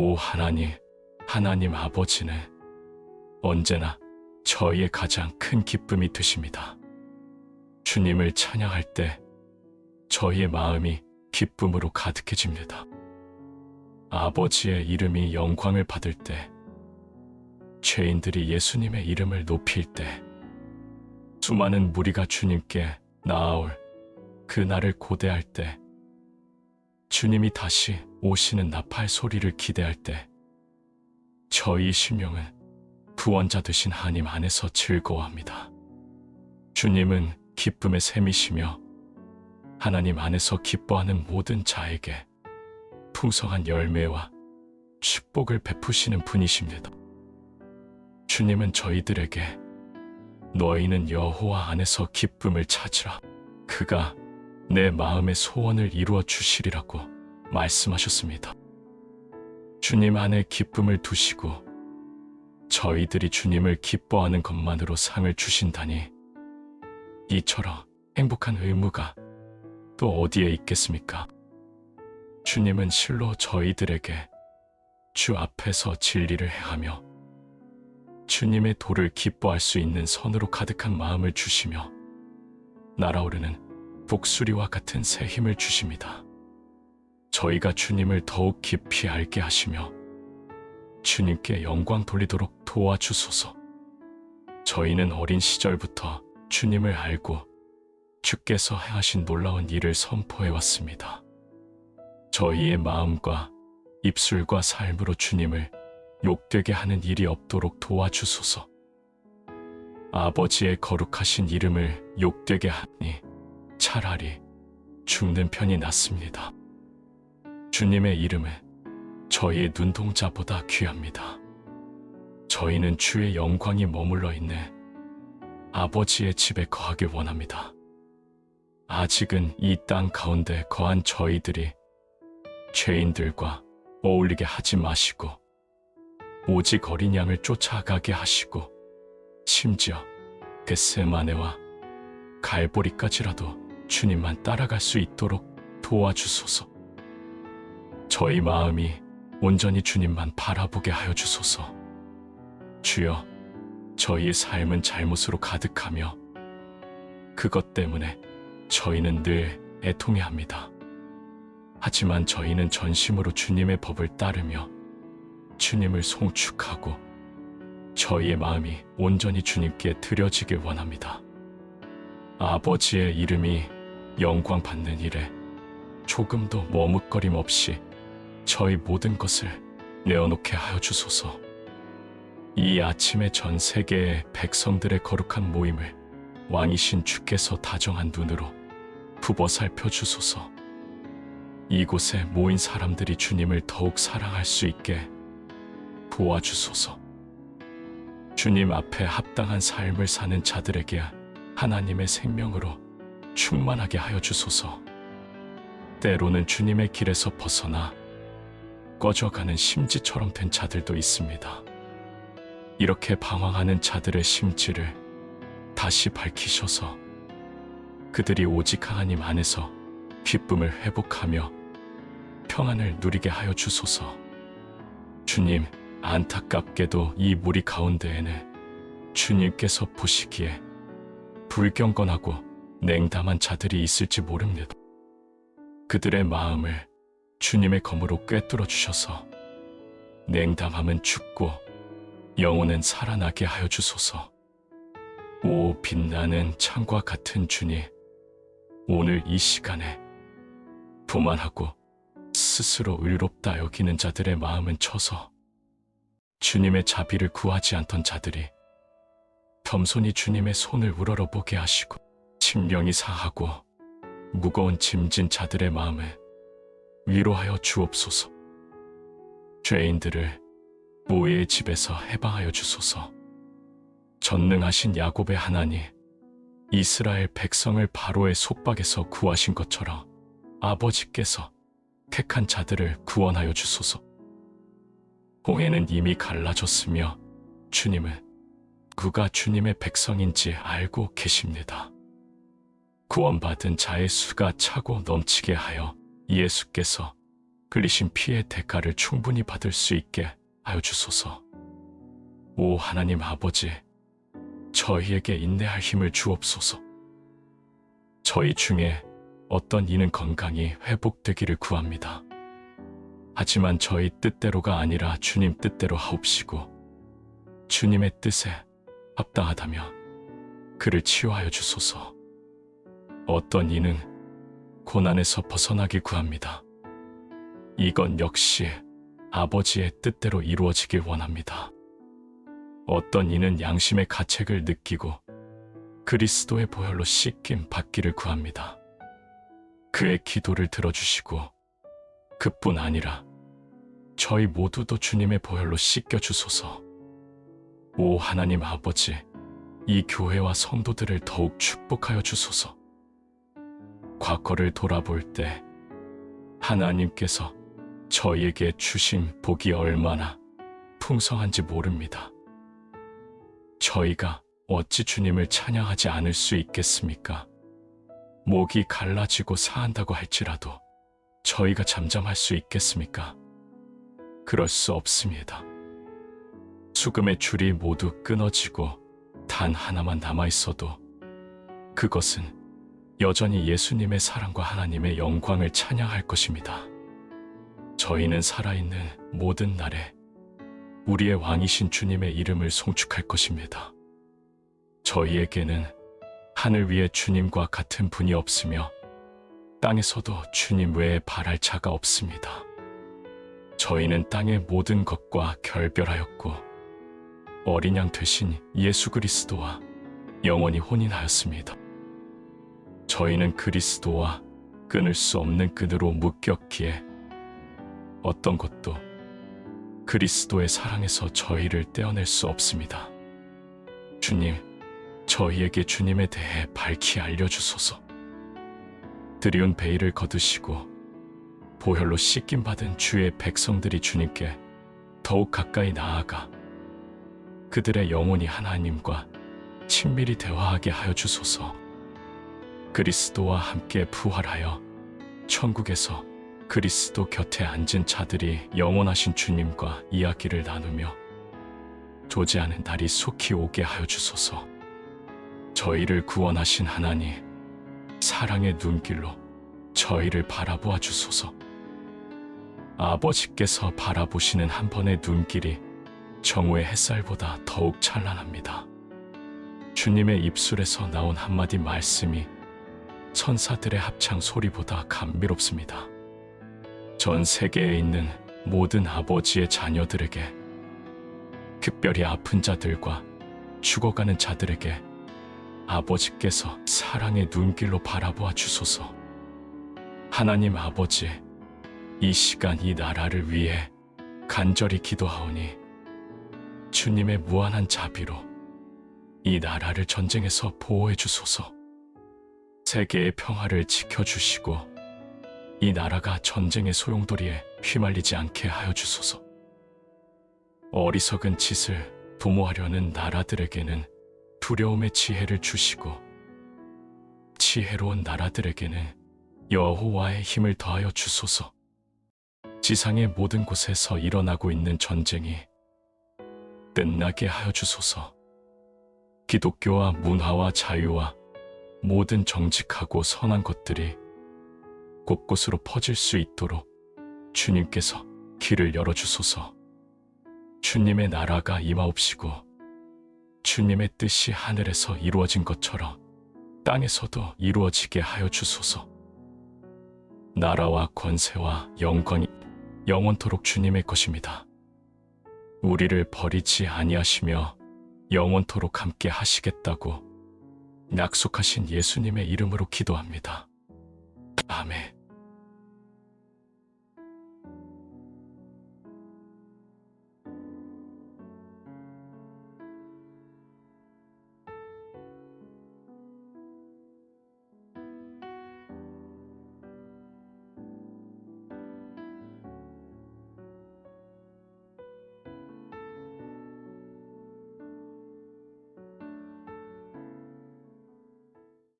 오 하나님, 하나님 아버지는 언제나 저희의 가장 큰 기쁨이 되십니다. 주님을 찬양할 때 저희의 마음이 기쁨으로 가득해집니다. 아버지의 이름이 영광을 받을 때, 죄인들이 예수님의 이름을 높일 때, 수많은 무리가 주님께 나아올 그 날을 고대할 때, 주님이 다시 오시는 나팔 소리를 기대할 때, 저희 심령은 구원자 되신 하나님 안에서 즐거워합니다. 주님은 기쁨의 샘이시며 하나님 안에서 기뻐하는 모든 자에게 풍성한 열매와 축복을 베푸시는 분이십니다. 주님은 저희들에게 너희는 여호와 안에서 기쁨을 찾으라. 그가 내 마음의 소원을 이루어 주시리라고 말씀하셨습니다. 주님 안에 기쁨을 두시고 저희들이 주님을 기뻐하는 것만으로 상을 주신다니 이처럼 행복한 의무가 또 어디에 있겠습니까? 주님은 실로 저희들에게 주 앞에서 진리를 행하며 주님의 도를 기뻐할 수 있는 선으로 가득한 마음을 주시며 날아오르는 복수리와 같은 새 힘을 주십니다. 저희가 주님을 더욱 깊이 알게 하시며 주님께 영광 돌리도록 도와주소서. 저희는 어린 시절부터 주님을 알고 주께서 행하신 놀라운 일을 선포해 왔습니다. 저희의 마음과 입술과 삶으로 주님을 욕되게 하는 일이 없도록 도와주소서. 아버지의 거룩하신 이름을 욕되게 하니 차라리 죽는 편이 낫습니다. 주님의 이름은 저희의 눈동자보다 귀합니다. 저희는 주의 영광이 머물러 있는 아버지의 집에 거하길 원합니다. 아직은 이 땅 가운데 거한 저희들이 죄인들과 어울리게 하지 마시고 오직 어린 양을 쫓아가게 하시고 심지어 겟세마네와 갈보리까지라도 주님만 따라갈 수 있도록 도와주소서. 저희 마음이 온전히 주님만 바라보게 하여 주소서. 주여, 저희의 삶은 잘못으로 가득하며 그것 때문에 저희는 늘 애통해 합니다. 하지만 저희는 전심으로 주님의 법을 따르며 주님을 송축하고 저희의 마음이 온전히 주님께 드려지길 원합니다. 아버지의 이름이 영광 받는 일에 조금도 머뭇거림 없이 저희 모든 것을 내어놓게 하여 주소서. 이 아침에 전 세계의 백성들의 거룩한 모임을 왕이신 주께서 다정한 눈으로 부어 살펴 주소서. 이곳에 모인 사람들이 주님을 더욱 사랑할 수 있게 도와주소서. 주님 앞에 합당한 삶을 사는 자들에게 하나님의 생명으로 충만하게 하여 주소서. 때로는 주님의 길에서 벗어나 꺼져가는 심지처럼 된 자들도 있습니다. 이렇게 방황하는 자들의 심지를 다시 밝히셔서 그들이 오직 하나님 안에서 기쁨을 회복하며 평안을 누리게 하여 주소서. 주님, 안타깝게도 이 무리 가운데에는 주님께서 보시기에 불경건하고 냉담한 자들이 있을지 모릅니다. 그들의 마음을 주님의 검으로 꿰뚫어 주셔서 냉담함은 죽고 영혼은 살아나게 하여 주소서. 오 빛나는 창과 같은 주님, 오늘 이 시간에 부만하고 스스로 의롭다 여기는 자들의 마음은 쳐서 주님의 자비를 구하지 않던 자들이 겸손히 주님의 손을 우러러보게 하시고 심령이 상하고 무거운 짐진 자들의 마음을 위로하여 주옵소서. 죄인들을 모의 집에서 해방하여 주소서. 전능하신 야곱의 하나님, 이스라엘 백성을 바로의 속박에서 구하신 것처럼 아버지께서 택한 자들을 구원하여 주소서. 홍해는 이미 갈라졌으며 주님은 그가 주님의 백성인지 알고 계십니다. 구원받은 자의 수가 차고 넘치게 하여 예수께서 흘리신 피의 대가를 충분히 받을 수 있게 하여 주소서. 오 하나님 아버지, 저희에게 인내할 힘을 주옵소서. 저희 중에 어떤 이는 건강이 회복되기를 구합니다. 하지만 저희 뜻대로가 아니라 주님 뜻대로 하옵시고 주님의 뜻에 합당하다면 그를 치유하여 주소서. 어떤 이는 고난에서 벗어나길 구합니다. 이건 역시 아버지의 뜻대로 이루어지길 원합니다. 어떤 이는 양심의 가책을 느끼고 그리스도의 보혈로 씻김 받기를 구합니다. 그의 기도를 들어주시고 그뿐 아니라 저희 모두도 주님의 보혈로 씻겨 주소서. 오 하나님 아버지, 이 교회와 성도들을 더욱 축복하여 주소서. 과거를 돌아볼 때 하나님께서 저희에게 주신 복이 얼마나 풍성한지 모릅니다. 저희가 어찌 주님을 찬양하지 않을 수 있겠습니까? 목이 갈라지고 사한다고 할지라도 저희가 잠잠할 수 있겠습니까? 그럴 수 없습니다. 수금의 줄이 모두 끊어지고 단 하나만 남아 있어도 그것은 여전히 예수님의 사랑과 하나님의 영광을 찬양할 것입니다. 저희는 살아있는 모든 날에 우리의 왕이신 주님의 이름을 송축할 것입니다. 저희에게는 하늘 위에 주님과 같은 분이 없으며 땅에서도 주님 외에 바랄 자가 없습니다. 저희는 땅의 모든 것과 결별하였고 어린 양 되신 예수 그리스도와 영원히 혼인하였습니다. 저희는 그리스도와 끊을 수 없는 끈으로 묶였기에 어떤 것도 그리스도의 사랑에서 저희를 떼어낼 수 없습니다. 주님, 저희에게 주님에 대해 밝히 알려주소서. 드리운 베일을 거두시고 보혈로 씻김 받은 주의 백성들이 주님께 더욱 가까이 나아가 그들의 영혼이 하나님과 친밀히 대화하게 하여 주소서. 그리스도와 함께 부활하여 천국에서 그리스도 곁에 앉은 자들이 영원하신 주님과 이야기를 나누며 조지하는 날이 속히 오게 하여 주소서. 저희를 구원하신 하나님, 사랑의 눈길로 저희를 바라보아 주소서. 아버지께서 바라보시는 한 번의 눈길이 정오의 햇살보다 더욱 찬란합니다. 주님의 입술에서 나온 한마디 말씀이 천사들의 합창 소리보다 감미롭습니다. 전 세계에 있는 모든 아버지의 자녀들에게, 특별히 아픈 자들과 죽어가는 자들에게 아버지께서 사랑의 눈길로 바라보아 주소서. 하나님 아버지, 이 시간 이 나라를 위해 간절히 기도하오니 주님의 무한한 자비로 이 나라를 전쟁에서 보호해 주소서. 세계의 평화를 지켜주시고 이 나라가 전쟁의 소용돌이에 휘말리지 않게 하여 주소서. 어리석은 짓을 도모하려는 나라들에게는 두려움의 지혜를 주시고 지혜로운 나라들에게는 여호와의 힘을 더하여 주소서. 지상의 모든 곳에서 일어나고 있는 전쟁이 끝나게 하여 주소서. 기독교와 문화와 자유와 모든 정직하고 선한 것들이 곳곳으로 퍼질 수 있도록 주님께서 길을 열어주소서. 주님의 나라가 임하옵시고 주님의 뜻이 하늘에서 이루어진 것처럼 땅에서도 이루어지게 하여 주소서. 나라와 권세와 영광이 영원토록 주님의 것입니다. 우리를 버리지 아니하시며 영원토록 함께 하시겠다고 약속하신 예수님의 이름으로 기도합니다. 아멘.